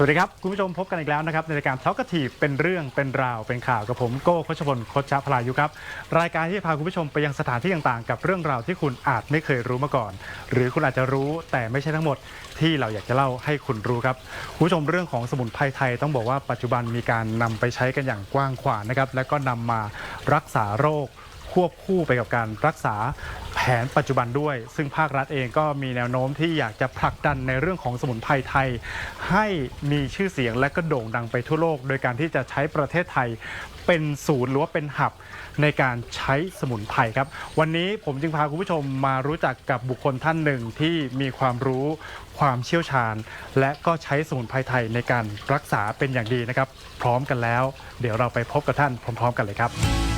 สวัสดีครับ คุณผู้ชมพบกันอีกแล้วนะครับ ในรายการ t a l k a t i v e เป็นเรื่องเป็นราวเป็นข่าวกับผมโก้คชพลโคชพลายุครับ รายการที่จะพาคุณผู้ชมไปยังสถานที่ต่างๆ กับเรื่องราวที่คุณอาจไม่เคยรู้มาก่อน หรือคุณอาจจะรู้แต่ไม่ใช่ทั้งหมดที่เราอยากจะเล่าให้คุณรู้ครับคุณผู้ชมเรื่องของสมุนไพรไทยต้องบอกว่าปัจจุบันมีการนำไปใช้กันอย่างกว้างขวางนะครับและก็นำมารักษาโรคควบคู่ไปกับการรักษา นปัจจุบันด้วย ซึ่งภาครัฐเองก็มีแนวโน้มที่อยากจะผลักดันในเรื่องของสมุนไพรไทย ให้มีชื่อเสียงและก็โด่งดังไปทั่วโลก โดยการที่จะใช้ประเทศไทยเป็นศูนย์หรือว่าเป็นหับในการใช้สมุนไพรครับ วันนี้ผมจึงพาคุณผู้ชมมารู้จักกับบุคคลท่านหนึ่งที่มีความรู้ความเชี่ยวชาญ และก็ใช้สมุนไพรไทยในการรักษาเป็นอย่างดีนะครับ พร้อมกันแล้ว เดี๋ยวเราไปพบกับท่านพร้อม ๆ กันเลยครับ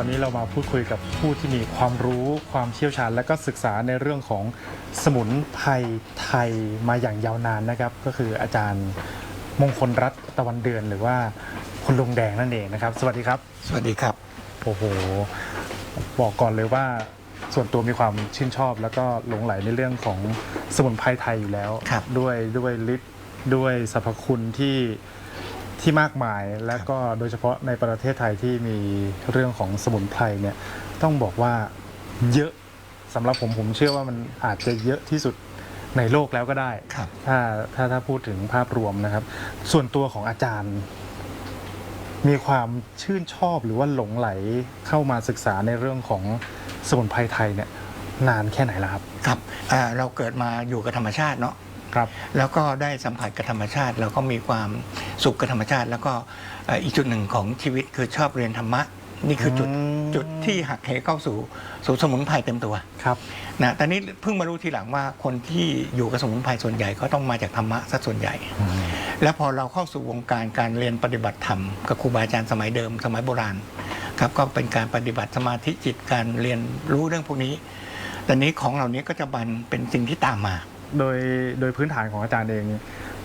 ตอนนี้เรามาพูดคุยกับผู้ที่มีความรู้ความเชี่ยวชาญ และก็ศึกษาในเรื่องของสมุนไพรไทยมาอย่างยาวนานนะครับ ก็คืออาจารย์มงคลรัตน์ตะวันเดือน หรือว่าคุณลุงแดงนั่นเองนะครับ สวัสดีครับ สวัสดีครับ โอ้โห บอกก่อนเลยว่าส่วนตัวมีความชื่นชอบ แล้วก็หลงไหลในเรื่องของสมุนไพรไทยอยู่แล้ว ครับ ด้วยด้วยฤทธิ์ด้วยสรรพคุณที่ ที่มากมายและก็โดยเฉพาะในประเทศไทยที่มีเรื่องของสมุนไพรเนี่ยต้องบอกว่าเยอะสำหรับผมผมเชื่อว่ามันอาจจะเยอะที่สุดในโลกแล้วก็ได้ครับถ้าถ้าถ้าพูดถึงภาพรวมนะครับ ส่วนตัวของอาจารย์ มีความชื่นชอบหรือว่าหลงไหลเข้ามาศึกษาในเรื่องของสมุนไพรไทยเนี่ยนานแค่ไหนแล้วครับ ครับอ่าเราเกิดมาอยู่กับธรรมชาติเนาะ ครับแล้วก็ได้สัมผัสกับธรรมชาติเราก็มีความสุขกับธรรมชาติ แล้วก็เอ่ออีกจุดหนึ่งของชีวิตคือชอบเรียนธรรมะ นี่คือจุดอืม จุดที่หักเหเข้าสู่สู่สมุนไพรเต็มตัวครับ นะแต่นี้เพิ่งมารู้ทีหลังว่าคนที่อยู่กับสมุนไพรส่วนใหญ่ก็ต้องมาจากธรรมะซะส่วนใหญ่ แล้วพอเราเข้าสู่วงการการเรียนปฏิบัติธรรมกับครูบาอาจารย์สมัยเดิมสมัยโบราณครับก็เป็นการปฏิบัติสมาธิจิตการเรียนรู้เรื่องพวกนี้แต่นี้ของเหล่านี้ก็จะบันเป็นสิ่งที่ตามมา โดยโดยพื้นฐานของอาจารย์เอง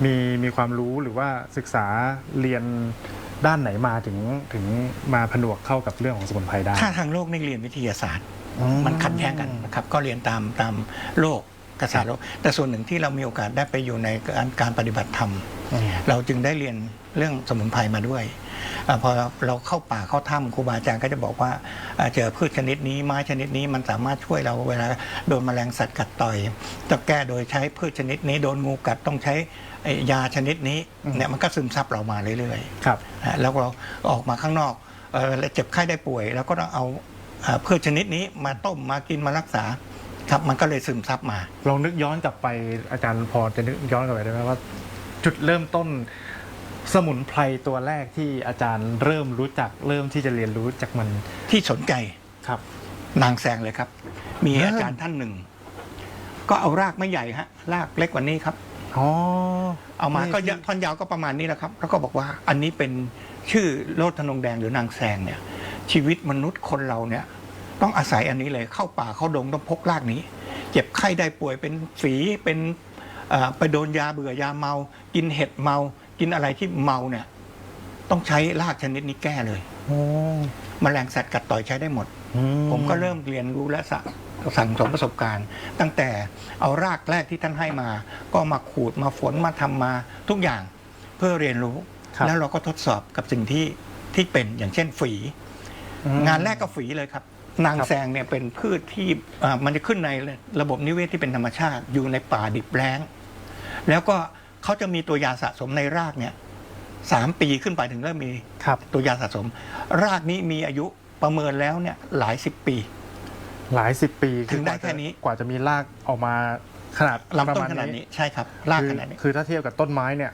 มีมีความรู้หรือว่าศึกษาเรียนด้านไหนมาถึงถึงมาผนวกเข้ากับเรื่องของสมุนไพรได้ ถ้าทางโลกนี่เรียนวิทยาศาสตร์อืมันขัดแย้งกันนะครับ ก็เรียนตามตามโลก กษาโลกแต่ส่วนหนึ่งที่เรามีโอกาสได้ไปอยู่ในการการปฏิบัติธรรมอืมเราจึงได้เรียนเรื่องสมุนไพรมาด้วยอาพอเราเข้าป่าเข้าถ้ำครูบาอาจารย์ก็จะบอกว่าอ่าเจอพืชชนิดนี้ไม้ชนิดนี้มันสามารถช่วยเราเวลาโดนแมลงสัตว์กัดต่อยจะแก้โดยใช้พืชชนิดนี้ โดนงูกัดต้องใช้ไอ้ยาชนิดนี้เนี่ยมันก็ซึมซับเรามาเรื่อยๆครับนะแล้วเราออกมาข้างนอกเอ่อแล้วเจ็บไข้ได้ป่วย แล้วก็ต้องเอาเอ่อพืชชนิดนี้มาต้มมากินมารักษา ครับมันก็เลยซึมซับมา ลองนึกย้อนกลับไปอาจารย์พอจะนึกย้อนกลับไปได้ไหมว่า จุดเริ่มต้นสมุนไพรตัวแรกที่อาจารย์เริ่มรู้จักเริ่มที่จะเรียนรู้จากมันที่สนใจครับ นางแซงเลยครับ มีเออออาจารย์ท่านหนึ่ง ก็เอารากไม่ใหญ่ฮะ รากเล็กกว่านี้ครับอ๋อเอามานี่ก็เยอะท่อนยาวก็ประมาณนี้แหละครับ แล้วก็บอกว่าอันนี้เป็นชื่อโลดธนงแดงหรือนางแซงเนี่ย ชีวิตมนุษย์คนเราเนี่ย ต้องอาศัยอันนี้เลยเข้าป่าเข้าดงต้องพกรากนี้ เจ็บไข้ได้ป่วยเป็นฝีเป็นเอ่อไปโดนยาเบื่อยาเมา กินเห็ดเมา กินอะไรที่เมาเนี่ย ต้องใช้รากชนิดนี้แก้เลยโอ้มแมลงสัตว์กัดต่อยใช้ได้หมดอืผมก็เริ่มเรียนรู้และสะสั่งสมประสบการณ์ ตั้งแต่เอารากแรกที่ท่านให้มา ก็มาขูดมาฝนมาทำมาทุกอย่างเพื่อเรียนรู้ครับแล้วเราก็ทดสอบกับสิ่งที่ที่เป็นอย่างเช่นฝีอืมงานแรกก็ฝีเลยครับ นางครับแซงเนี่ยเป็นพืชที่อ่ามันจะขึ้นในระบบนิเวศที่เป็นธรรมชาติ อยู่ในป่าดิบแล้ง แล้วก็เขาจะมีตัวยาสะสมในรากเนี่ยสามปีขึ้นไปถึงเริ่มมีครับ ตัวยาสะสม รากนี้มีอายุประเมินแล้วเนี่ยหลายสิบปี หลายสิบปีถึงได้กว่าจะแค่นี้ กว่าจะมีรากออกมาขนาดลำต้นประมณขนาดนี้ใช่ครับ รากคือขนาดนี้คือถ้าเทียบกับต้นไม้เนี่ย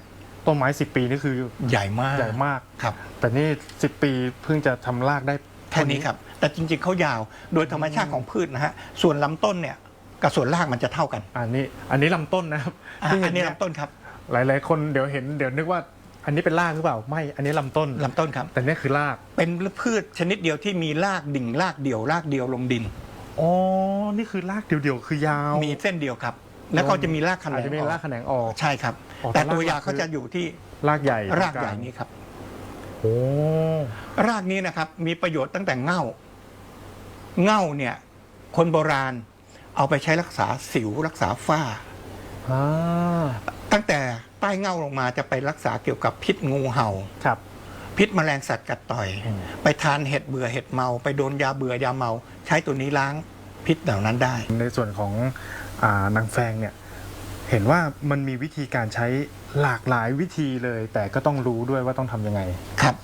ต้นไม้สิบปีนี่คือใหญ่มากใหญ่มากครับ แต่นี่สิบปีเพิ่งจะทำรากได้ แค่นี้ครับ แต่จริงๆเขายาวโดยธรรมชาติของพืชนะฮะส่วนลำต้นเนี่ยกับส่วนรากมันจะเท่ากันอันนี้อันนี้ลำต้นนะครับอะที่เห็อันนี้เยลำต้นครับหลาย ๆ คนเดี๋ยวเห็นเดี๋ยวนึกว่าอันนี้เป็นรากหรือเปล่าไม่อันนี้ลำต้นลำต้นครับ แต่เนี่ยคือรากเป็นพืชชนิดเดียวที่มีรากดิ่งรากเดียวรากเดียวลงดิน อ๋อนี่คือรากเดียวๆคือยาวมีเส้นเดียวครับ แล้วก็จะมีรากแขนอาจงจะมีออกรากแขนงออก ใช่ครับ อ๋อแต่แต่ตัวยารากเขาจะอยู่ที่รากใหญ่รากใหญ่ตงลงนี้ครับโอ้ รากนี้นะครับ มีประโยชน์ตั้งแต่เง่า เง่าเนี่ย คนโบราณ เอาไปใช้รักษาสิวรักษาฝ้าอ่าตั้งแต่ใต้เง่าลงมาจะไปรักษาเกี่ยวกับพิษงูเห่าครับ พิษแมลงสัตว์กัดต่อยอืมไปทานเห็ดเบื่อเห็ดเมา ไปโดนยาเบื่อยาเมา ใช้ตัวนี้ล้างพิษเหล่านั้นได้ ในส่วนของอานางแฟงเนี่ย เห็นว่ามันมีวิธีการใช้หลากหลายวิธีเลย แต่ก็ต้องรู้ด้วยว่าต้องทำยังไง ครับ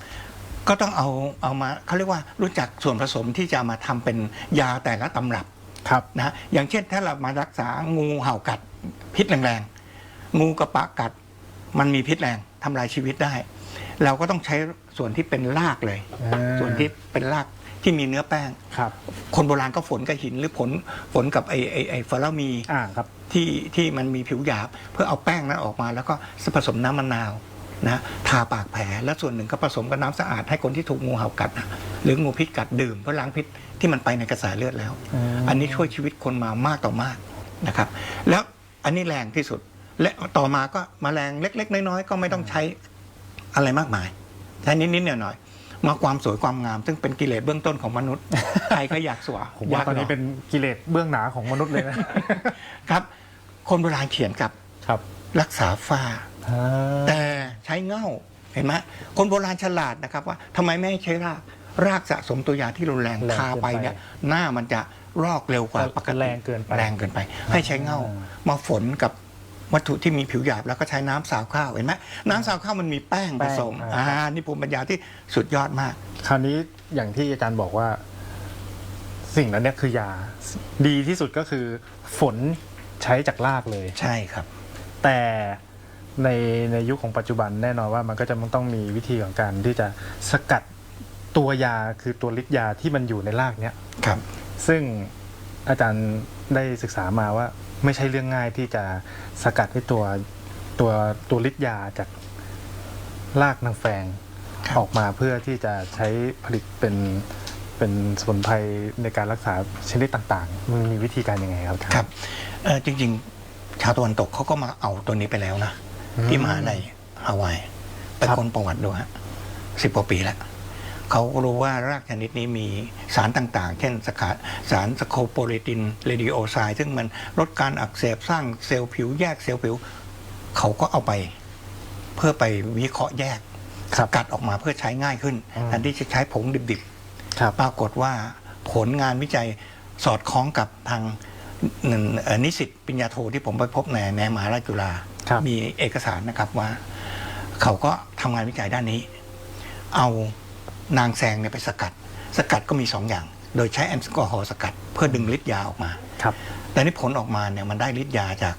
ก็ต้องเอาเอามาเขาเรียกว่ารู้จักส่วนผสมที่จะมาทำเป็นยาแต่ละตำรับครับ นะฮะอย่างเช่นถ้าเรามารักษางูเห่ากัดพิษแรงๆงูกระปะกัด มันมีพิษแรงทำลายชีวิตได้ เราก็ต้องใช้ส่วนที่เป็นรากเลย อ่า ส่วนที่เป็นราก ที่มีเนื้อแป้ง ครับ คนโบราณก็ฝนกับหินหรือผลฝนกับไอไอไอฟารามีอ่าครับ ที่ที่มันมีผิวหยาบ เพื่อเอาแป้งนั้นออกมา แล้วก็ผสมน้ำมะนาวนะทาปากแผลและส่วนหนึ่งก็ผสมกับน้ำสะอาดให้คนที่ถูกงูเห่ากัดนะหรืองูพิษกัดดื่มเพื่อล้างพิษที่มันไปในกระแสเลือดแล้ว อืม อันนี้ช่วยชีวิตคนมามากต่อมากนะครับ แล้วอันนี้แรงที่สุด และต่อมาก็มาแรงเล็ก ๆ น้อยๆก็ไม่ต้องใช้อะไรมากมายใช้นิดๆหน่อยๆ มาความสวยความงาม ซึ่งเป็นกิเลสเบื้องต้นของมนุษย์ ใครก็อยากสวยผมว่าตอนนี้ยกหรเป็นกิเลสเบื้องหนาของมนุษย์เลยนะ ครับ คนโบราณเขียนกับครับ รักษาฝ้า แต่ใช้เง่าเห็นไหมคนโบราณฉลาดนะครับว่าทำไมไม่ให้ใช้รากรากสะสมตัวยาที่รุนแรงแรงทาไปเกินไปเนี่ยหน้ามันจะรอกเร็วกว่าปกติแรงเกินไปแรงเกินไป ให้ใช้เง่าอ่ามาฝนกับ วัตถุที่มีผิวหยาบแล้วก็ใช้น้ำสาวข้าวเห็นไหมน้ำสาวข้าวมันมีแป้งแป้ผงสมอ่าอ่านี่ภูมิปัญญาที่สุดยอดมาก คราวนี้อย่างที่อาจารย์บอกว่า สิ่งนั้นเนี่ยคือยาดีที่สุดก็คือ ฝนใช้จากรากเลยใช่ครับ แต่ในในยุคของปัจจุบันแน่นอนว่ามันก็จะต้องมีวิธีของการที่จะสกัดตัวยาคือตัวฤทธิ์ยาที่มันอยู่ในรากเนี้ยครับ ซึ่งอาจารย์ได้ศึกษามาว่า ไม่ใช่เรื่องง่ายที่จะสกัดให้ตัวตัวตัวฤทธิ์ยาจากรากนางแฟงครับออกมาเพื่อที่จะใช้ผลิตเป็นเป็นสมุนไพรในการรักษาชนิดต่างๆ มันมีวิธีการยังไงครับอาจารย์ครับเอ่อจริงๆ ชาวตะวันตกเขาก็มาเอาตัวนี้ไปแล้วนะอืมที่มหาลัยฮาวายไปครับค้นประวัติดูฮะสิบกว่าปีแล้ว เขารู้ว่ารากชนิดนี้มีสารต่างๆ เช่นสกัดสารสโคโปเลตินเรดิโอไซด์ซึ่งมันลดการอักเสบสร้างเซลล์ผิวแยกเซลล์ผิว เขาก็เอาไป เพื่อไปวิเคราะห์แยกคสรับกัดออกมาเพื่อใช้ง่ายขึ้นอืมแทนที่จะใช้ผงดิบๆครับปรากฏว่าผลงานวิจัยสอดคล้องกับทางเอ่อนิสิตปริญญาโทที่ผมไปพบในในมหาลัยจุฬาครับมีเอกสารนะครับว่า เขาก็ทำงานวิจัยด้านนี้ เอา นางแซงเนี่ยไปสกัด สกัดก็มีสองอย่าง โดยใช้แอลกอฮอล์สกัด เพื่อดึงฤทธิ์ยาออกมาครับแต่นี่ผลออกมาเนี่ยมันได้ฤทธิ์ยาจาก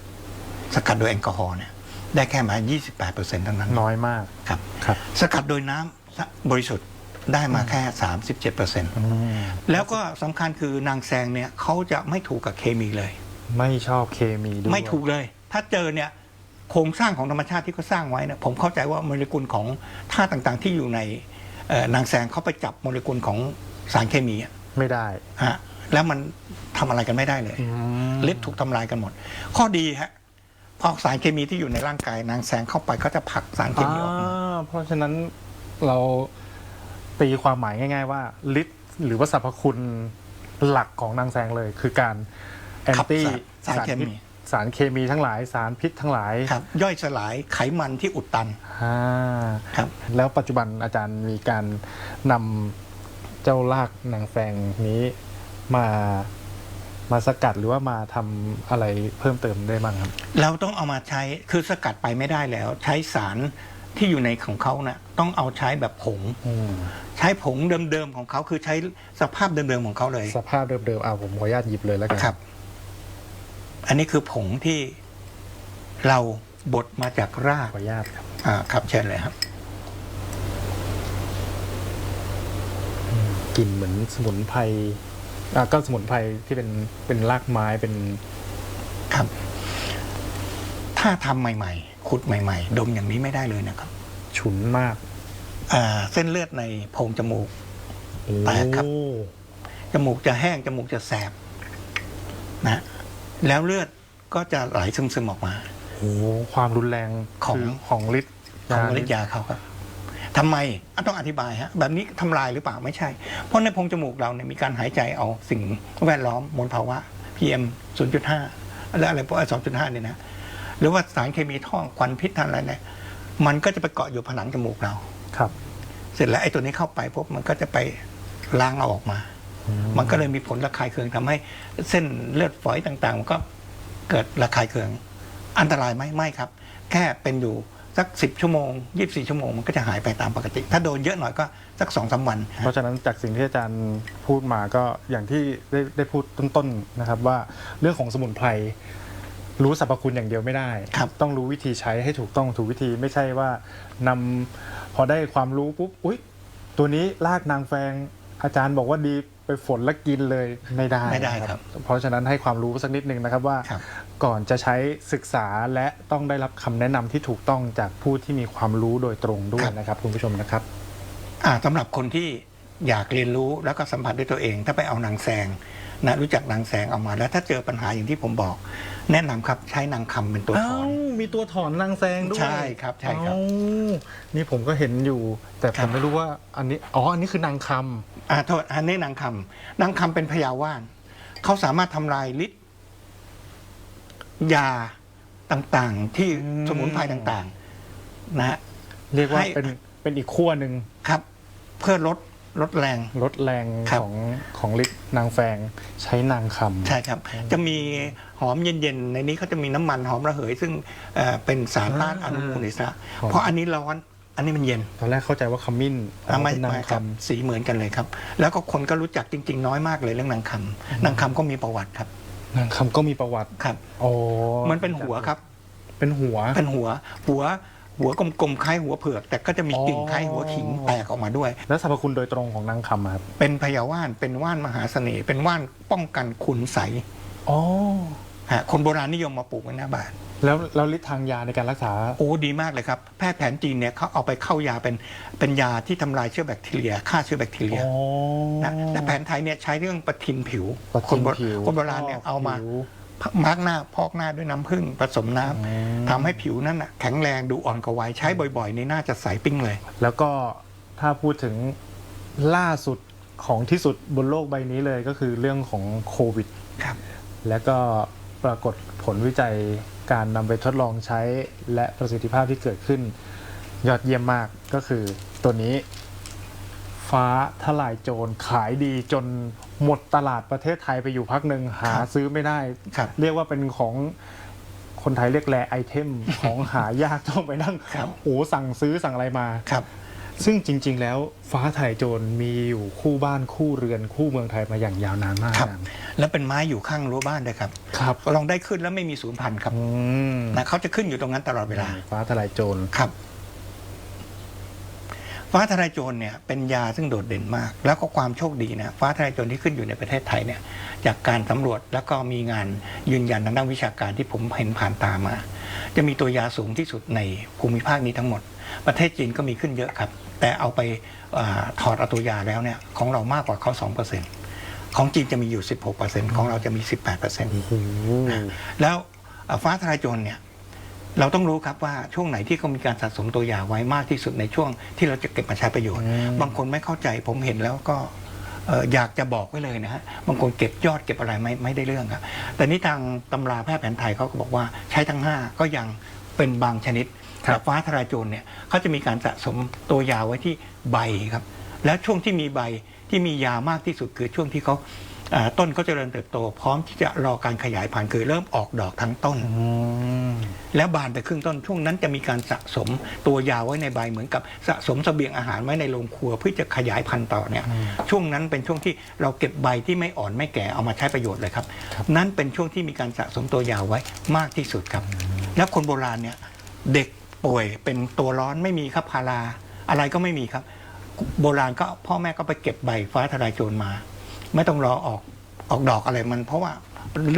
สกัดโดยแอลกอฮอล์เนี่ยได้แค่มา 28เปอร์เซ็นต์เท่านั้นน้อยมากครับครับ สกัดโดยน้ำบริสุทธิ์ได้มาแค่ 37เปอร์เซ็นต์อืมแล้วก็สำคัญคือนางแซงเนี่ยเขาจะไม่ถูกกับเคมีเลย ไม่ชอบเคมีด้วยไม่ถูกเลย ถ้าเจอเนี่ยโครงสร้างของธรรมชาติที่เขาสร้างไว้เนี่ยผมเข้าใจว่าโมเลกุลของธาตุต่างๆ ที่อยู่ในเอ่อ นางแซงเขาไปจับโมเลกุลของสารเคมีอะไม่ได้ ฮะแล้วมันทำอะไรกันไม่ได้เลยอืมฤทธิ์ถูกทำลายกันหมด ข้อดีฮะพอสารเคมีที่อยู่ในร่างกาย นางแซงเข้าไปก็จะผลักสารเคมีออกมาอ่าเพราะฉะนั้นเราตีความหมายง่าย ๆ ว่าฤทธิ์หรือว่าสรรพคุณหลักของนางแซงเลย คือการแอนขับตี้สารสารเคมีพิษ สารเคมีทั้งหลายสารพิษทั้งหลายครับย่อยสลายไขมันที่อุดตันอ่าครับแล้วปัจจุบันอาจารย์มีการนำเจ้าลากนางแฟงนี้มามาสกัดหรือว่ามาทำอะไรเพิ่มเติมได้บ้างครับ เราต้องเอามาใช้คือสกัดไปไม่ได้แล้ว ใช้สารที่อยู่ในของเขานะ่ะต้องเอาใช้แบบผงอืมใช้ผงเดิมๆของเขาคือใช้สภาพเดิมๆของเขาเลย สภาพเดิมๆอ่าผมขออนุญาตหยิบเลยแล้วกันครับ อันนี้คือผงที่เราบดมาจากรากขออนุญาตครับอ่าครับเชิญเลยครับ กลิ่นเหมือนสมุนไพรอ่าก็สมุนไพรที่เป็นเป็นรากไม้เป็นครับ ถ้าทำใหม่ๆ ขุดใหม่ ๆ ดมอย่างนี้ไม่ได้เลยนะครับฉุนมากอ่าเส้นเลือดในโพรงจมูกโอ้แปลกครับจมูกจะแห้ง จมูกจะแสบนะ แล้วเลือดก็จะไหลซึมๆออกมาโหความรุนแรงของ คืของฤทธิ์ของยาฤทธิ์ยาเขาครับทำไมอะต้องอธิบายฮะแบบนี้ทำลายหรือเปล่าไม่ใช่ เพราะในโพรงจมูกเราเนี่ยมีการหายใจเอาสิ่งแวดล้อมมลภาวะ PM 0.5 และอะไรพวก2.5 เนี่ยนะ หรือว่าสารเคมีท่อควันพิษทางอะไรเนี่ยมันก็จะไปเกาะอยู่ผนังจมูกเรา ครับ เสร็จแล้วไอ้ตัวนี้เข้าไปปุ๊บมันก็จะไปล้างเอาออกมา มันก็เลยมีผลระคายเคืองทำให้เส้นเลือดฝอยต่างๆมันก็เกิดระคายเคือง อันตรายไหมไม่ครับ แค่เป็นอยู่สักสิบชั่วโมงยี่บสี่ชั่วโมงมันก็จะหายไปตามปกติ ถ้าโดนเยอะหน่อยก็สักสองสามวัน เพราะฉะนั้นจากสิ่งที่อาจารย์พูดมาก็อย่างที่ได้ได้พูดต้นๆนะครับว่าเรื่องของสมุนไพรรู้สรรพคุณอย่างเดียวไม่ได้ครับต้องรู้วิธีใช้ให้ถูกต้องถูกวิธีไม่ใช่ว่านำพอได้ความรู้ปุ๊บ อุ๊ย ตัวนี้ลากนางแฟงอาจารย์บอกว่าดี ไปฝนแล้วกินเลยไม่ได้ไม่ได้ครับ เพราะฉะนั้นให้ความรู้สักนิดนึงนะครับว่า ครับ ก่อนจะใช้ศึกษาและต้องได้รับคำแนะนำที่ถูกต้องจากผู้ที่มีความรู้โดยตรงด้วยนะครับคุณผู้ชมนะครับ อ่าสำหรับคนที่อยากเรียนรู้แล้วก็สัมผัสด้วยตัวเอง ถ้าไปเอานางแซงนะรู้จักนางแซงเอามา แล้วถ้าเจอปัญหาอย่างที่ผมบอก แนะนำครับใช้นางคำเป็นตัวถอน มีตัวถอนนางแซงด้วยใช่ครับใช่ครับ อ้าวนี่ผมก็เห็นอยู่ แต่ผครัมบ ไม่รู้ว่าอันนี้ อ๋อ อันนี้คือนางคอ่าโทษอันนี้นางคำนางคำเป็นพยาว่านเขาสามารถทำลายฤทธิ์ยาต่างๆ ที่สมุนไพรต่างๆ นะฮะำเรียกว่าให้ เป็นเป็นอีกขั้วหนึ่งครับ เพื่อลด ลดแรงลดแรงครับของของฤทธิ์นางแฟงใช้นางคำใช่ครับ จะมีหอมเย็นๆ ในนี้เขาจะมีน้ำมันหอมระเหย ซึ่งเอ่อเป็นสารต้านอนุมูลอิสระหอมเพราะอันนี้ร้อนอันนี้มันเย็น ตอนแรกเข้าใจว่าขมิ้นอ๋ออะไม่เป็นนาไม่งคครับสีเหมือนกันเลยครับ แล้วก็คนก็รู้จักจริง ๆ น้อยมากเลยเรื่องนางคำนางคำก็มีประวัติครับำนางคำก็มีประวัติครับโอ้มันเป็นหัวครับ เป็นหัวเป็นหัว หัว หัวกลมๆคล้ายหัวเผือก แต่ก็จะมีกิ่งคล้ายหัวขิงแตกออกมาด้วย แล้วสรรพคุณโดยตรงของนางคำอะครับเป็นพยาว่านเป็นว่านมหาเสน่ห์เป็นว่านป้องกันคุณใสยอ๋อฮะคนโบราณนิยมมาปลูกไว้หน้าบ้าน แล้วแล้วฤทธิ์ทางยาในการรักษา โอ้ดีมากเลยครับ แพทย์แผนจีนเนี่ยเขาเอาไปเข้ายาเป็นเป็นยาที่ทำลายเชื้อแบคทีเรียฆ่าเชื้อแบคทีเรียอ๋อนะแต่แผนไทยเนี่ยใช้เรื่องประทินผิว ประคทินนโบผิวคนโบราณเนี่ยเอามา ผิว มาร์กหน้าพอกหน้าด้วยน้ำผึ้งผสมน้ำทำให้ผิวนั้นน่ะแข็งแรงดูอ่อนกว่าวัยใช้บ่อยๆในหน้าจะใสปิ้งเลย แล้วก็ถ้าพูดถึงล่าสุดของที่สุดบนโลกใบนี้เลยก็คือเรื่องของโควิด ครับ และก็ปรากฏผลวิจัยการนำไปทดลองใช้และประสิทธิภาพที่เกิดขึ้น ยอดเยี่ยมมากก็คือตัวนี้ ฟ้าทลายโจรขายดีจน หมดตลาดประเทศไทยไปอยู่พักหนึ่งหาครับซื้อไม่ได้ ครับเรียกว่าเป็นของคนไทยเรียกแรไอเทม ของหายากต้องไปนั่งครับโอ้สั่งซื้อสั่งอะไรมา ครับ ซึ่งจริง ๆ แล้วฟ้าทลายโจรมีอยู่คู่บ้านคู่เรือนคู่เมืองไทยมาอย่างยาวนานมากครับ นะแล้วเป็นไม้อยู่ข้างรั้วบ้านด้วยครับครับลองได้ขึ้นแล้วไม่มีศูนย์พันธุ์ครับอืมนะเขาจะขึ้นอยู่ตรงนั้นตลอดเวลา ฟ้าทลายโจร ครับ ฟ้าทลายโจรเนี่ยเป็นยาซึ่งโดดเด่นมาก แล้วก็ความโชคดีนะฟ้าทลายโจรที่ขึ้นอยู่ในประเทศไทยเนี่ยจากการสำรวจแล้วก็มีงานยืนยันทางด้านวิชาการที่ผมเห็นผ่านตามา จะมีตัวยาสูงที่สุดในภูมิภาคนี้ทั้งหมด ประเทศจีนก็มีขึ้นเยอะครับ แต่เอาไปอาถอดเอาตัวยาแล้วเนี่ยของเรามากกว่าเขา2%ของจีนจะมีอยู่ 16%ของเราจะมี 18%โอ้โหแล้วเอ่อฟ้าทลายโจรเนี่ย เราต้องรู้ครับว่าช่วงไหนที่เขามีการสะสมตัวยาไว้มากที่สุดในช่วงที่เราจะเก็บมาใช้ประโยชน์ บางคนไม่เข้าใจผมเห็นแล้วก็เอ่ออยากจะบอกไว้เลยนะฮะบางคนเก็บยอดเก็บอะไรไม่ไม่ได้เรื่องครับ แต่นี่ทางตำราแพทย์แผนไทยเขาก็บอกว่าใช้ทั้ง 5 ก็ยังเป็นบางชนิดครับแต่ฟ้าทลายโจรเนี่ยเขาจะมีการสะสมตัวยาไว้ที่ใบครับ แล้วช่วงที่มีใบที่มียามากที่สุดคือช่วงที่เขาอ่า ต้นเขาเจริญเติบโต พร้อมที่จะรอการขยายพันธุ์คือเริ่มออกดอกทั้งต้นอืมแล้วบานไปครึ่งต้นช่วงนั้นจะมีการสะสมตัวยาไว้ในใบเหมือนกับสะสมเสบียงอาหารไว้ในโรงครัวเพื่อจะขยายพันธุ์ต่อเนี่ยช่วงนั้นเป็นช่วงที่เราเก็บใบที่ไม่อ่อนไม่แก่เอามาใช้ประโยชน์เลยครับ นั่นเป็นช่วงที่มีการสะสมตัวยาไว้มากที่สุดครับ แล้วคนโบราณเนี่ยเด็กป่วยเป็นตัวร้อนไม่มีครับพาราอะไรก็ไม่มีครับ โบราณก็พ่อแม่ก็ไปเก็บใบฟ้าทลายโจรมา ไม่ต้องรอออกออกดอกอะไรมัน เพราะว่า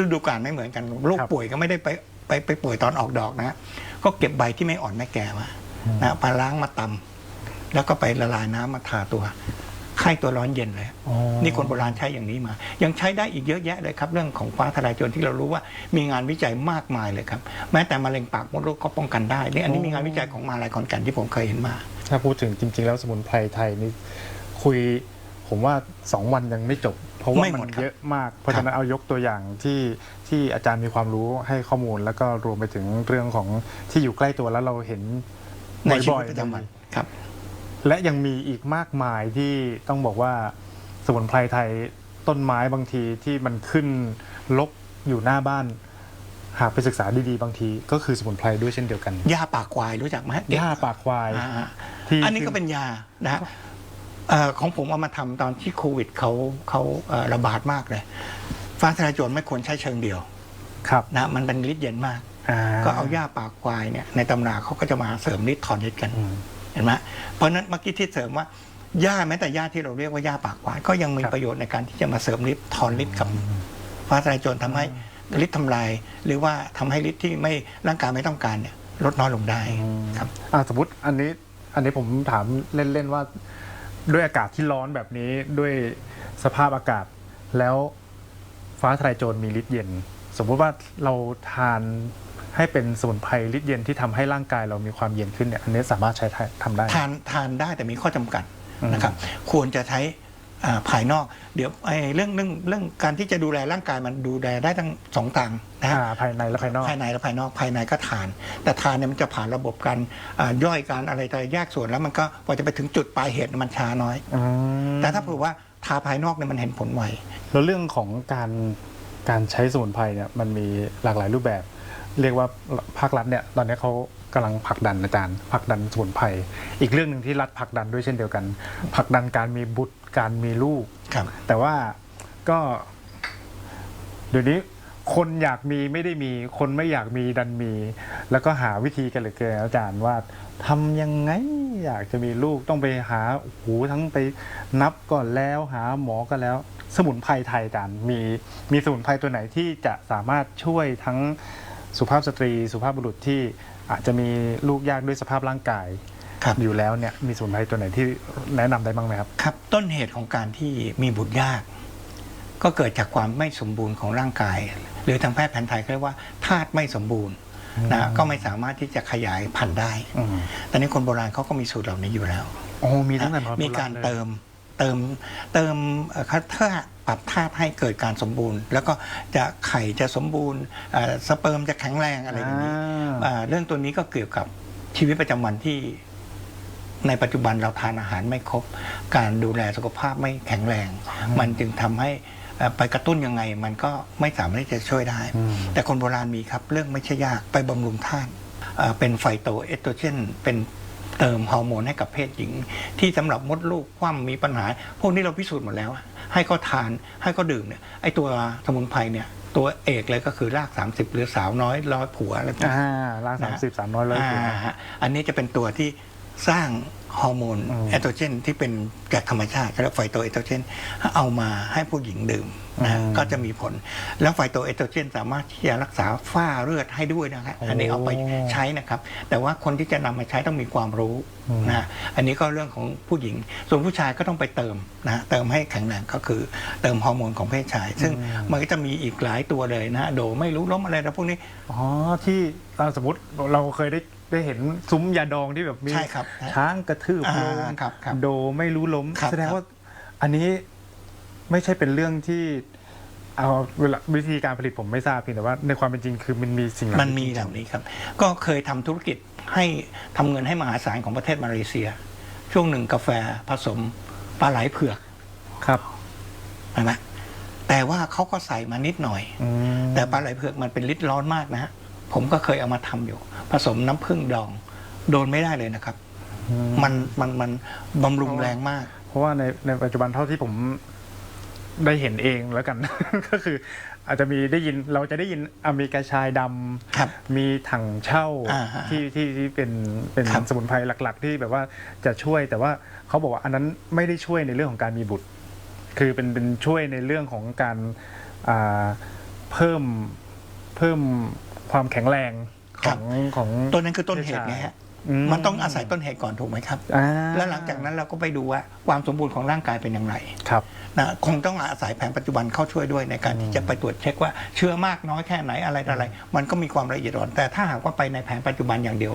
ฤดูกาลไม่เหมือนกันโรคครับป่วยก็ไม่ได้ไปไปไปป่วยตอนออกดอกนะฮะก็เก็บใบที่ไม่อ่อนไม่แก่มานะมาล้างมาตำแล้วก็ไปละลายน้ำมาทาตัวไข้ตัวร้อนเย็นเลยอ๋อนี่คนโบราณใช้อย่างนี้มา ยังใช้ได้อีกเยอะแยะเลยครับ เรื่องของฟ้าทลายโจรที่เรารู้ว่ามีงานวิจัยมากมายเลยครับ แม้แต่มะเร็งปากมดลูกก็ป้องกันได้นี่อันนี้มีงานวิจัยของมหาลัยขอนแก่นที่ผมเคยเห็นมา ถ้าพูดถึงจริง ๆ แล้วสมุนไพรไทยนี่คุย ผมว่าสองวันยังไม่จบ เพราะว่าไม่มัหมดนครับเยอะมาก เพราะฉะนั้นเอายกตัวอย่างที่ที่อาจารย์มีความรู้ให้ข้อมูล แล้วก็รวมไปถึงเรื่องของที่อยู่ใกล้ตัวแล้วเราเห็นในชีบ่วิอตยประจำวันครับ ๆและยังมีอีกมากมายที่ต้องบอกว่าสมุนไพรไทยต้นไม้บางทีที่มันขึ้นลกอยู่หน้าบ้าน หากไปศึกษาดีๆ บางที ก็คือสมุนไพรด้วยเช่นเดียวกันยาปากควายรู้จักไหมหญ้าปากควาย อ่าที่อันนี้ก็เป็นยานะฮะเอ่อของผมเอามาทำตอนที่โควิดเขาเขาเอ่อระบาดมากเลย ฟ้าทลายโจรไม่ควรใช้เชิงเดียวครับนะมันเป็นฤทธิ์เย็นมากอ่ก็เอาหญ้าปากควายเนี่ยในตำราเขาก็จะมาเสริมฤทธิ์ถอนฤทธิ์กันอืมเห็นไหมเพราะฉะนั้นเมื่อกี้ที่เสริมว่าหญ้าแม้แต่หญ้าที่เราเรียกว่าหญ้าปากควายก็ยังมีครับประโยชน์ในการที่จะมาเสริมฤทธิ์ถอนฤทธิ์กับฟ้าทลายโจรทำให้ฤทธิ์ทำลาย หรือว่าทำให้ฤทธิ์ที่ไม่ร่างกายไม่ต้องการเนี่ยลดน้อยลงได้ครับอ่าสมมติอันนี้อันนี้ผมถามเล่นๆว่า ด้วยอากาศที่ร้อนแบบนี้ด้วยสภาพอากาศ แล้วฟ้าทลายโจรมีฤทธิ์เย็น สมมุติว่าเราทานให้เป็นสมุนไพรฤทธิ์เย็นที่ทำให้ร่างกายเรามีความเย็นขึ้นเนี่ยอันนี้สามารถใช้ทำได้ ทานทานได้แต่มีข้อจำกัดอืมนะครับ ควรจะใช้อ่า ภายนอก เดี๋ยวไอ้เรื่องเรื่องเรื่องการที่จะดูแลร่างกายมันดูแลได้ทั้งสองทางนะฮะอ่าภายในและภายนอก ภายในและภายนอกภายในก็ทาน แต่ทานเนี่ยมันจะผ่านระบบการอ่าย่อยการอะไรแต่แยกส่วนแล้วมันก็พอจะไปถึงจุดปลายเหตุมันช้าน้อย อืมแต่ถ้าเผื่อว่าทาภายนอกเนี่ยมันเห็นผลไว แล้วเรื่องของการการใช้สมุนไพรเนี่ยมันมีหลากหลายรูปแบบ เรียกว่าภาครัฐเนี่ยตอนนี้เขากำลังผลักดันอาจารย์ผลักดันสมุนไพรอีกเรื่องหนึ่งที่รัฐผลักดันด้วยเช่นเดียวกันผลักดันการมีบุตร การมีลูก ครับ แต่ว่าก็ เดี๋ยวนี้คนอยากมีไม่ได้มี คนไม่อยากมีดันมี แล้วก็หาวิธีกันเหลือเกินอาจารย์ว่าทำยังไงอยากจะมีลูกต้องไปหาโอ้โหทั้งไปนับก่อนแล้วหาหมอก็แล้ว สมุนไพรไทยอาจารย์มีมีสมุนไพรตัวไหนที่จะสามารถช่วยทั้งสุภาพสตรี สุภาพบุรุษที่อาจจะมีลูกยากด้วยสภาพร่างกาย ครับ อยู่แล้วเนี่ยมีสมุนไพรตัวไหนที่แนะนำได้บ้างไหมครับ ครับต้นเหตุของการที่มีบุตรยาก ก็เกิดจากความไม่สมบูรณ์ของร่างกาย หรือทางแพทย์แผนไทยเขาเรียกว่าธาตุไม่สมบูรณ์นะก็ไม่สามารถที่จะขยายพันธุ์ได้อืม แต่ในคนโบราณเขาก็มีสูตรเหล่านี้อยู่แล้ว โอ้มีตั้งแต่โบณมีการลยเติมเติมเติมเอ่อธาตุปรับธาตุให้เกิดการสมบูรณ์ แล้วก็จะไข่จะสมบูรณ์เอ่อสเปิร์มจะแข็งแรงอะไรอย่างนี้อ่า อ่าเรื่องตัวนี้ก็เกี่ยวกับชีวิตประจำวันที่ ในปัจจุบันเราทานอาหารไม่ครบ การดูแลสุขภาพไม่แข็งแรง มันจึงทำให้เอ่อไปกระตุ้นยังไงมันก็ไม่สามารถที่จะช่วยได้อืมแต่คนโบราณมีครับเรื่องไม่ใช่ยากไปบำรุงธาตุเอ่อเป็นไฟโตเอสโตรเจนเป็นเติมฮอร์โมนให้กับเพศหญิง ที่สำหรับมดลูกคว่ำมีปัญหา พวกนี้เราพิสูจน์หมดแล้วอะให้เขาทานให้เขาดื่มเนี่ยไอตัวสมุนไพรเนี่ยตัวเอกเลยก็คือราก 30 หรือสาวน้อยร้อยผัวอะไรพวกนี้อ่าล่างสามสิบสามร้อยร้อยอ่าตัวฮะอันนี้จะเป็นตัวที่ สร้างฮอร์โมนอืมเอสโตรเจนที่เป็นจากธรรมชาติเรียกไฟโตเอสโตรเจนเอามาให้ผู้หญิงดื่มนะฮะอืมก็จะมีผล แล้วไฟโตเอสโตรเจน สามารถที่จะรักษาฝ้าเลือดให้ด้วยนะครับโอ้อันนี้เอาไปใช้นะครับ แต่ว่าคนที่จะนำมาใช้ต้องมีความรู้อืมนะฮะอันนี้ก็เรื่องของผู้หญิง ส่วนผู้ชายก็ต้องไปเติมนะฮะเติมให้แข็งแรงก็คือเติมฮอร์โมนของเพศชาย ซึ่งมันก็จะมีอีกหลายตัวเลยนะฮะโดไม่รู้ล้มอะไรแล้วพวกนี้อ๋อที่ตามสมมติเราเคยได้ ได้เห็นซุ้มยาดองที่แบบมีใช่ครับช้างกระทืบอ่าลงครับครับโดไม่รู้ล้ม ครับแสดงครับว่าอันนี้ไม่ใช่เป็นเรื่องที่ เอาเวลาวิธีการผลิตผมไม่ทราบเพียงแต่ว่าในความเป็นจริงคือมันมีสิ่งเหล่ามันมีเหล่านี้ครับ ก็เคยทำธุรกิจให้ทำเงินให้มหาศาลของประเทศมาเลเซีย ช่วงหนึ่งกาแฟผสมปลาไหลเผือกครับเห็นไหมแต่ว่าเขาก็ใส่มานิดหน่อย อืมแต่ปลาไหลเผือกมันเป็นฤทธิ์ร้อนมากนะฮะผมก็เคยเอามาทำอยู่ ผสมน้ำผึ้งดอง โดนไม่ได้เลยนะครับอืมมันมันมันบำรุงแรงมาก เพราะว่าในในปัจจุบันเท่าที่ผมได้เห็นเองแล้วกัน ก็คือ อาจจะมีได้ยินเราจะได้ยินอเมริกาชายดำครับมีถังเช่าอ่าฮะที่ที่ที่เป็นเป็นครับสมุนไพรหลัก ๆ ที่แบบว่าจะช่วยแต่ว่าเขาบอกว่าอันนั้นไม่ได้ช่วยในเรื่องของการมีบุตร คือเป็นเป็นช่วยในเรื่องของการอ่าเพิ่มเพิ่มความแข็งแรง ของของต้นนั้นคือต้นเหตุไงฮะอืมันต้องอาศัยต้นเหตุก่อนถูกไหมครับ อ่าแล้วหลังจากนั้นเราก็ไปดูว่าความสมบูรณ์ของร่างกายเป็นอย่างไรครับ นะคงต้องอาศัยแผนปัจจุบันเข้าช่วยด้วยในการที่จะไปตรวจเช็คว่าเชื้อมากน้อยแค่ไหนอะไรต่ออะไร มันก็มีความละเอียดอ่อน แต่ถ้าหากว่าไปในแผนปัจจุบันอย่างเดียว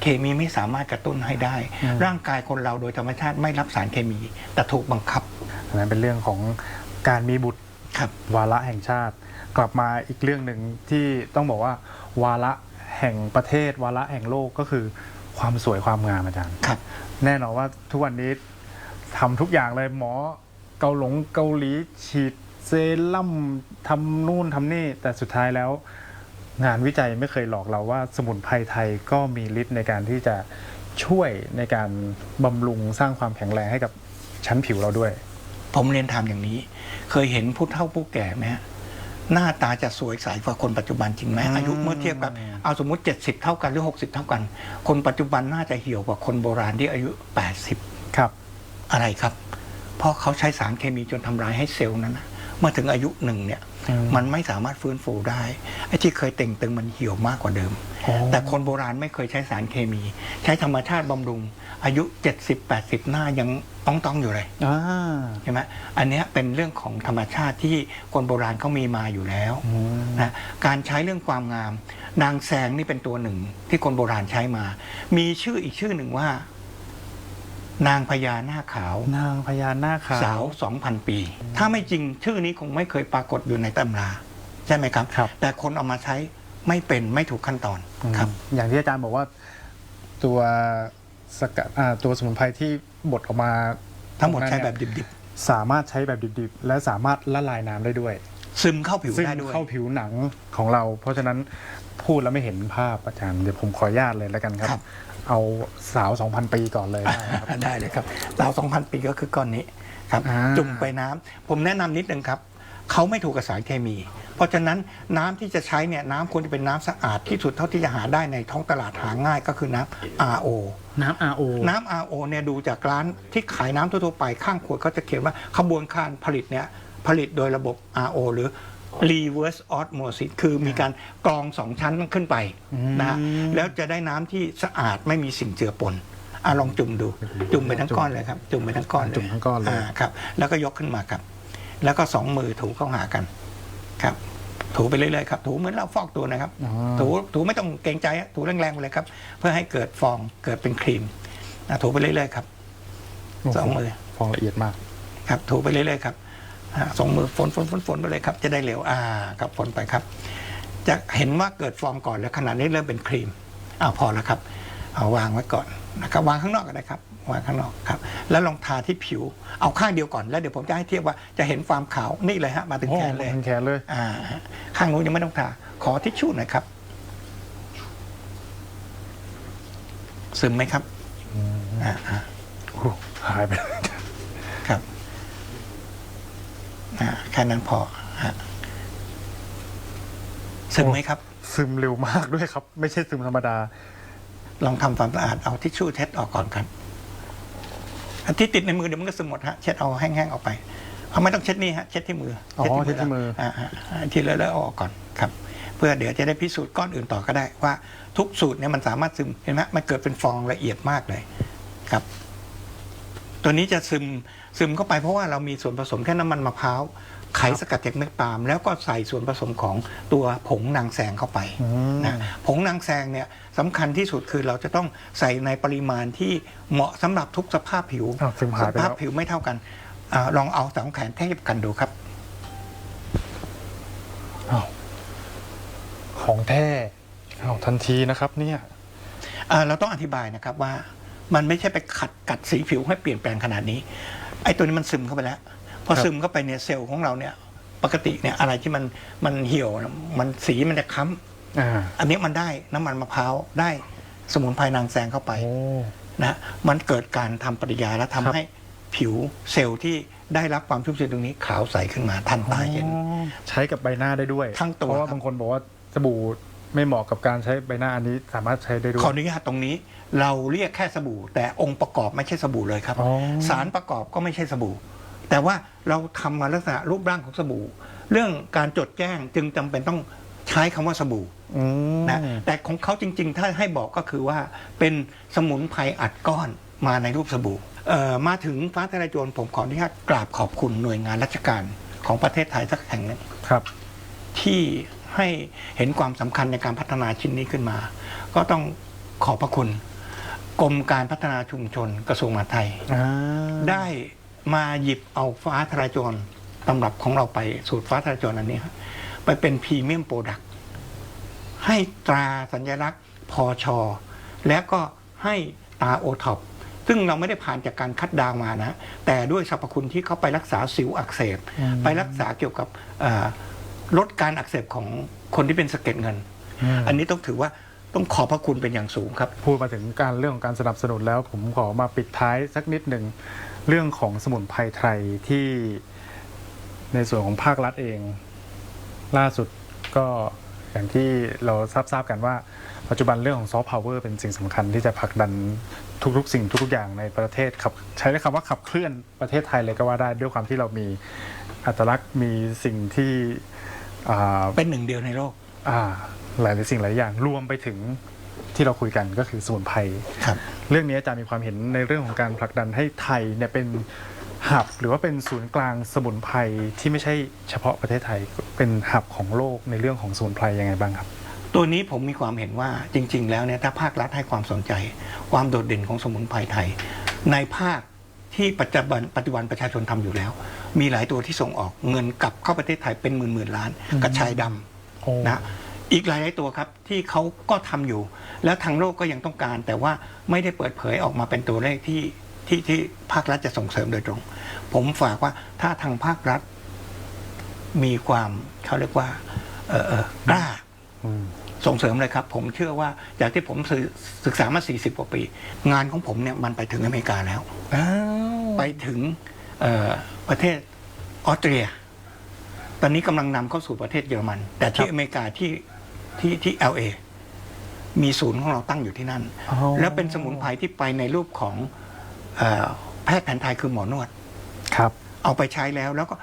เคมีไม่สามารถกระตุ้นให้ได้อืมร่างกายคนเราโดยธรรมชาติไม่รับสารเคมี แต่ถูกบังคับอันนั้นเป็นเรื่องของการมีบุตรครับ วาระแห่งชาติ กลับมาอีกเรื่องหนึ่งที่ต้องบอกว่า วาระแห่งประเทศวาระแห่งโลกก็คือความสวยความงามอาจารย์ ครับ แน่นอนว่าทุกวันนี้ทำทุกอย่างเลยหมอเกาหลงเกาหลีฉีดเซรั่มทำนู่นทำนี่ แต่สุดท้ายแล้ว งานวิจัยไม่เคยหลอกเราว่าสมุนไพรไทยก็มีฤทธิ์ในการที่จะช่วยในการบำรุงสร้างความแข็งแรงให้กับชั้นผิวเราด้วย ผมเรียนถามอย่างนี้ เคยเห็นผู้เฒ่าผู้แก่ไหมฮะ หน้าตาจะสวยใสกว่าคนปัจจุบันจริงไหมอืมอายุเมื่อเทียบกับเอาสมมติ 70 เท่ากันหรือ 60 เท่ากัน คนปัจจุบันน่าจะเหี่ยวกว่าคนโบราณที่อายุ 80 ครับ อะไรครับ เพราะเขาใช้สารเคมีจนทำร้ายให้เซลล์นั้นนะเมื่อถึงอายุหนึ่งเนี่ยอื มมันไม่สามารถฟื้นฟูได้ไอ้ที่เคยเต่งตึงมันเหี่ยวมากกว่าเดิมอ๋อแต่คนโบราณไม่เคยใช้สารเคมี ใช้ธรรมชาติบำรุง อายุ 70-80 หน้ายังต้องต้องๆอยู่เลยอ่าใช่ไหมอันเนี้ยเป็นเรื่องของธรรมชาติที่คนโบราณเขามีมาอยู่แล้วอืมนะการใช้เรื่องความงาม นางแซงนี่เป็นตัวหนึ่งที่คนโบราณใช้มา มีชื่ออีกชื่อหนึ่งว่า นางพญานาคขาวนางพญานาคขาวสาวสองพันปี ถ้าไม่จริงชื่อนี้คงไม่เคยปรากฏอยู่ในตำราใช่ไหมครับ ครับ แต่คนเอามาใช้ไม่เป็นไม่ถูกขั้นตอนครับ อย่างที่อาจารย์บอกว่าตัวสกัดอ่าตัวสมุนไพรที่บดออกมาทั้งหมดใช้แบบนั้นเนี่ยดิบสามารถใช้แบบดิบๆ และสามารถละลายน้ำได้ด้วย ๆ ซึมเข้าผิวซึ่งได้ด้วย เข้าผิวหนังของเรา เพราะฉะนั้นพูดแล้วไม่เห็นภาพอาจารย์เดี๋ยวผมขออนุญาตเลยแล้วกันครับครับ เอาสาว 2,000 ปีก่อนเลยนะครับ ได้เลยครับดาว2,000 ปีก็คือก้อนนี้ครับ อ่า จุ่มไปน้ำผมแนะนำนิดนึงครับเขาไม่ถูกกับสารเคมี เพราะฉะนั้นน้ำที่จะใช้เนี่ยน้ำควรจะเป็นน้ำสะอาดที่สุดเท่าที่จะหาได้ในท้องตลาดหาง่ายก็คือน้ำ RO น้ำ RO น้ำ RO เนี่ยดูจากร้านที่ขายน้ำทั่วๆไปข้างขวดเขาจะเขียนว่าขบวนการผลิตเนี่ยผลิตโดยระบบ RO หรือ reverse osmosis คือมีการกรองสองชั้นขึ้นไปนะฮะอืมแล้วจะได้น้ำที่สะอาดไม่มีสิ่งเจือปนอะลองจุ่มดู จุ่มไปทั้งก้อนเลยครับ จุ่มไปทั้งก้อนเลยจุ่มทั้งก้อนเลยาครับ แล้วก็ยกขึ้นมาครับ แล้วก็สองมือถูเข้าหากันครับ ถูไปเรื่อยๆครับ ถูเหมือนเราฟอกตัวนะครับ อ๋อ ถูถูไม่ต้องเกรงใจอะถูแรงๆไปเลยครับ เพื่อให้เกิดฟองเกิดเป็นครีมอะถูไปเรื่อยๆครับ สองมือ ฟองละเอียดมาก ครับถูไปเรื่อยๆครับอ่า สองมือฝนฝนฝนฝนไปเลยครับ จะได้เร็วอ่าครับฝนไปครับ จะเห็นว่าเกิดฟองก่อนแล้วขนาดนี้เริ่มเป็นครีมอ่าพอแล้วครับเอาวางไว้ก่อนนะครับวางข้างนอกก็ได้ครับวางข้างนอกครับ แล้วลองทาที่ผิว เอาข้างเดียวก่อนแล้วเดี๋ยวผมจะให้เทียบว่าจะเห็นความขาวนี่เลยฮะมาถึงแขนเลยโอ้ถึงแขนเลยอ่าข้างนู้นยังไม่ต้องทา ขอทิชชู่หน่อยครับซึมไหมครับอ่าอ่าโอ้หายไปเลย ครับ อ่า แค่นั้นพอฮะซึมไหมครับ ซึมเร็วมากด้วยครับ ไม่ใช่ซึมธรรมดา ลองทำความสะอาดเอาทิชชู่เช็ดออกก่อนครับอันที่ติดในมือเดี๋ยวมันก็ซึมหมดฮะเช็ดเอาแห้งๆออกไปเอาไม่ต้องเช็ดนี่ฮะเช็ดที่มืออ๋อเช็ดที่มืออ่าอ่าอ่าที่เลอะๆเอาออกก่อนครับ เพื่อเดี๋ยวจะได้พิสูจน์ก้อนอื่นต่อก็ได้ว่าทุกสูตรเนี่ยมันสามารถซึมเห็นไหมมันเกิดเป็นฟองละเอียดมากเลยครับ ตัวนี้จะซึม ซึมเข้าไปเพราะว่าเรามีส่วนผสมแค่น้ำมันมะพร้าวไขสกัดจากเม็ดปาล์มแล้วก็ใส่ส่วนผสมของตัวผงนางแซงเข้าไปอืมนะผงนางแซงเนี่ยสำคัญที่สุดคือเราจะต้องใส่ในปริมาณที่เหมาะสำหรับทุกสภาพผิวอ้าวซึมหายไปสภาพแล้วผิวไม่เท่ากันอาลองเอาสองแขนเทียบกันดูครับ อ้าวของแท้อ้าวทันทีนะครับเนี่ย อ่าเราต้องอธิบายนะครับว่ามันไม่ใช่ไปขัดกัดสีผิวให้เปลี่ยนแปลงขนาดนี้ ไอ้ตัวนี้มันซึมเข้าไปแล้ว พอครับซึมเข้าไปเนี่ยเซลล์ของเราเนี่ย ปกติเนี่ยอะไรที่มันมันเหี่ยวนะมันสีมันจะค้ำอ่าอันนี้มันได้น้ำมันมะพร้าวได้สมุนไพรนางแซงเข้าไปโอ้นะมันเกิดการทำปฏิกิริยาและทำครับให้ผิวเซลล์ที่ได้รับความชุ่มชื้นตรงนี้ขาวใสขึ้นมาทันตาเห็นอ๋อใช้กับใบหน้าได้ด้วยทั้งตัวเพราะว่าครับบางคนบอกว่าสบู่ไม่เหมาะกับการใช้ใบหน้าอันนี้สามารถใช้ได้ด้วยขออนุญาตตรงนี้ เราเรียกแค่สบู่ แต่องค์ประกอบไม่ใช่สบู่เลยครับ อ๋อ สารประกอบก็ไม่ใช่สบู่ แต่ว่าเราทำมาลักษณะรูปร่างของสบู่ เรื่องการจดแจ้งจึงจำเป็นต้องใช้คำว่าสบู่อืมนะแต่ของเขาจริง ๆ ถ้าให้บอกก็คือว่าเป็นสมุนไพรอัดก้อนมาในรูปสบู่เอ่อมาถึงฟ้าทะลายโจรผมขออนุญาตกราบขอบคุณหน่วยงานราชการของประเทศไทยสักแห่งหนึ่งครับ ที่ให้เห็นความสำคัญในการพัฒนาชิ้นนี้ขึ้นมา ก็ต้องขอบพระคุณ กรมการพัฒนาชุมชนกระทรวงมหาดไทยอ่าได้มาหยิบเอาฟ้าทลายโจรตำรับของเราไปสูตรฟ้าทลายโจรอันนี้ครับไปเป็นพรีเมียมโปรดักต์ให้ตราสัญลักษณ์พอชอและก็ให้ตาโอท็อปซึ่งเราไม่ได้ผ่านจากการคัดดาวมานะ แต่ด้วยสรรพคุณที่เขาไปรักษาสิวอักเสบ ไปรักษาเกี่ยวกับเอ่อลดการอักเสบของคนที่เป็นสะเก็ดเงินมอันนี้ต้องถือว่า ต้องขอบพระคุณเป็นอย่างสูงครับ พูดมาถึงการเรื่องของการสนับสนุนแล้ว ผมขอมาปิดท้ายสักนิดหนึ่งเรื่องของสมุนไพรไทยที่ในส่วนของภาครัฐเอง ล่าสุดก็อย่างที่เราทราบทราบกันว่า ปัจจุบันเรื่องของซอฟต์พาวเวอร์เป็นสิ่งสำคัญที่จะผลักดันทุกๆ สิ่งทุกๆอย่างในประเทศขับใช้คำว่าขับเคลื่อนประเทศไทยเลยก็ว่าได้ด้วยความที่เรามีอัตลักษณ์มีสิ่งที่อ่าเป็นหนึ่งเดียวในโลกอ่า หลายๆสิ่งหลายอย่างรวมไปถึงที่เราคุยกันก็คือสมุนไพรครับ เรื่องนี้อาจารย์มีความเห็นในเรื่องของการผลักดันให้ไทยเนี่ยเป็นหับหรือว่าเป็นศูนย์กลางสมุนไพรที่ไม่ใช่เฉพาะประเทศไทยเป็นหับของโลกในเรื่องของสมุนไพรยังไงบ้างครับ ตัวนี้ผมมีความเห็นว่าจริง ๆ แล้วเนี่ยถ้าภาครัฐให้ความสนใจ ความโดดเด่นของสมุนไพรไทย ในภาคที่ปัจจุบันปัจจุบันประชาชนทำอยู่แล้ว มีหลายตัวที่ส่งออกเงินกลับเข้าประเทศไทยเป็นหมื่นหมื่นๆล้านอืมกระชายดำนะ อีกหลายๆตัวครับที่เขาก็ทำอยู่ แล้วทางโลกก็ยังต้องการ แต่ว่าไม่ได้เปิดเผยออกมาเป็นตัวเลขที่ที่ที่ภาครัฐจะส่งเสริมโดยตรง ผมฝากว่าถ้าทางภาครัฐ มีความเขาเรียกว่า เออเอ่อกล้าอืมส่งเสริมเลยครับ ผมเชื่อว่าจากที่ผมศึกศึกษามา 40 กว่าปี งานของผมเนี่ยมันไปถึงอเมริกาแล้วอ้าวไปถึงเอ่อประเทศออสเตรีย ตอนนี้กำลังนำเข้าสู่ประเทศเยอรมัน แต่ที่อเมริกาที่ ที่ที่ LA มีศูนย์ของเราตั้งอยู่ที่นั่นอ๋อแล้วเป็นสมุนไพรที่ไปในรูปของเอ่อแพทย์แผนไทยคือหมอนวดครับ เอาไปใช้แล้วแล้วก็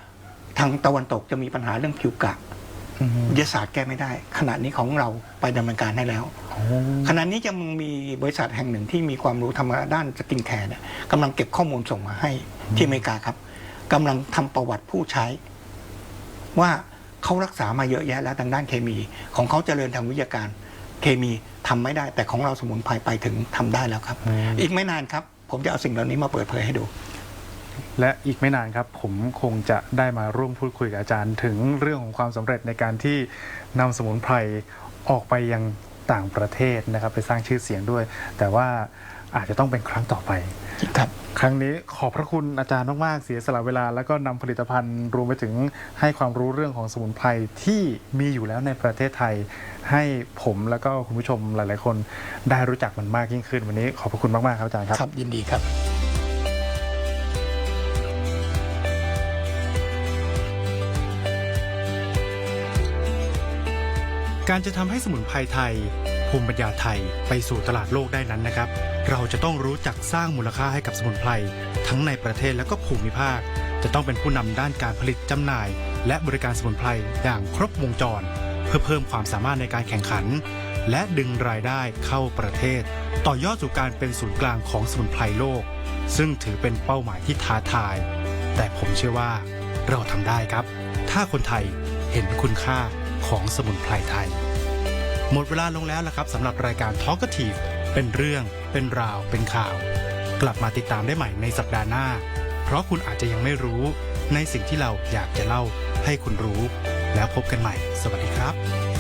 ทางตะวันตกจะมีปัญหาเรื่องผิวกระอืมวิทยาศาสตร์แก้ไม่ได้ ขณะนี้ของเราไปดำเนินการให้แล้วโอ้ขณะนี้ยังมีบริษัทแห่งหนึ่งที่มีความรู้ทางด้านสกินแคร์เนี่ยกำลังเก็บข้อมูลส่งมาให้ที่อเมริกาครับกำลังทำประวัติผู้ใช้ ว่า เขารักษามาเยอะแยะแล้วทางด้านเคมี ของเขาเจริญทางวิทยาการเคมีทำไม่ได้ แต่ของเราสมุนไพรไปถึงทำได้แล้วครับอืมอีกไม่นานครับ ผมจะเอาสิ่งเหล่านี้มาเปิดเผยให้ดู และอีกไม่นานครับ ผมคงจะได้มาร่วมพูดคุยกับอาจารย์ ถึงเรื่องของความสำเร็จในการที่นำสมุนไพรออกไปยังต่างประเทศนะครับ ไปสร้างชื่อเสียงด้วย แต่ว่า อาจจะต้องเป็นครั้งต่อไปครับครั้งนี้ขอบพระคุณอาจารย์มาก ๆ เสียสละเวลา แล้วก็นำผลิตภัณฑ์รวมไปถึงให้ความรู้เรื่องของสมุนไพรที่มีอยู่แล้วในประเทศไทย ให้ผมแล้วก็คุณผู้ชมหลาย ๆ คนได้รู้จักมันมากยิ่งขึ้น วันนี้ขอบพระคุณมาก ๆ ครับอาจารย์ครับครับยินดีครับการจะทำให้สมุนไพรไทย ภูมิปัญญาไทยไปสู่ตลาดโลกได้นั้นนะครับ เราจะต้องรู้จักสร้างมูลค่าให้กับสมุนไพรทั้งในประเทศและก็ภูมิภาค จะต้องเป็นผู้นำด้านการผลิตจำหน่าย และบริการสมุนไพรอย่างครบวงจร เพื่อเพิ่มความสามารถในการแข่งขัน และดึงรายได้เข้าประเทศ ต่อยอดสู่การเป็นศูนย์กลางของสมุนไพรโลก ซึ่งถือเป็นเป้าหมายที่ท้าทาย แต่ผมเชื่อว่าเราทำได้ครับ ถ้าคนไทยเห็นคุณค่าของสมุนไพรไทย หมดเวลาลงแล้วละครับสำหรับรายการ t a l k a t i v e เป็นเรื่อง เป็นราว เป็นข่าว กลับมาติดตามได้ใหม่ในสัปดาห์หน้า เพราะคุณอาจจะยังไม่รู้ ในสิ่งที่เราอยากจะเล่าให้คุณรู้ แล้วพบกันใหม่ สวัสดีครับ